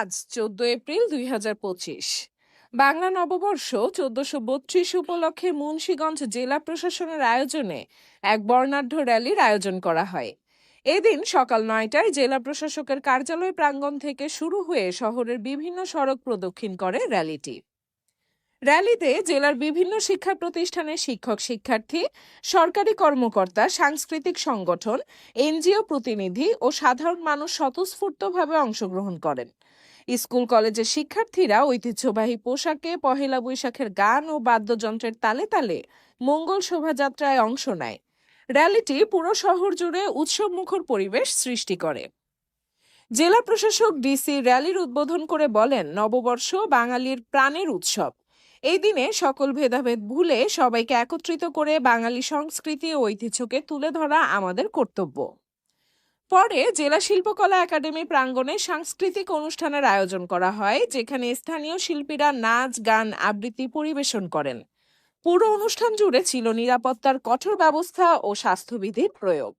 আজ চোদ্দ এপ্রিল দুই হাজার পঁচিশ। বাংলা নববর্ষ চোদ্দশো বত্রিশ উপলক্ষে মুন্সীগঞ্জ জেলা প্রশাসনের আয়োজনে এক বর্ণাঢ্য র্যালির আয়োজন করা হয়। এদিন সকাল নয়টায় জেলা প্রশাসকের কার্যালয় প্রাঙ্গণ থেকে শুরু হয়ে শহরের বিভিন্ন সড়ক প্রদক্ষিণ করে র্যালিটি। র্যালিতে জেলার বিভিন্ন শিক্ষা প্রতিষ্ঠানের শিক্ষক শিক্ষার্থী, সরকারি কর্মকর্তা, সাংস্কৃতিক সংগঠন, এনজিও প্রতিনিধি ও সাধারণ মানুষ স্বতঃস্ফূর্তভাবে অংশগ্রহণ করেন। স্কুল, কলেজের শিক্ষার্থীরা ঐতিহ্যবাহী পোশাকে পহেলা বৈশাখের গান ও বাদ্যযন্ত্রের তালে তালে মঙ্গল শোভাযাত্রায় অংশ নেয়। র্যালিটি পুরো শহর জুড়ে উৎসবমুখর পরিবেশ সৃষ্টি করে। জেলা প্রশাসক ডিসি র্যালির উদ্বোধন করে বলেন, নববর্ষ বাঙালির প্রাণের উৎসব। এই দিনে সকল ভেদাভেদ ভুলে সবাইকে একত্রিত করে বাঙালি সংস্কৃতি ও ঐতিহ্যকে তুলে ধরা আমাদের কর্তব্য। পরে জেলা শিল্পকলা একাডেমি প্রাঙ্গণে সাংস্কৃতিক অনুষ্ঠানের আয়োজন করা হয়, যেখানে স্থানীয় শিল্পীরা নাচ, গান, আবৃত্তি পরিবেশন করেন। পুরো অনুষ্ঠান জুড়ে ছিল নিরাপত্তার কঠোর ব্যবস্থা ও স্বাস্থ্যবিধির প্রয়োগ।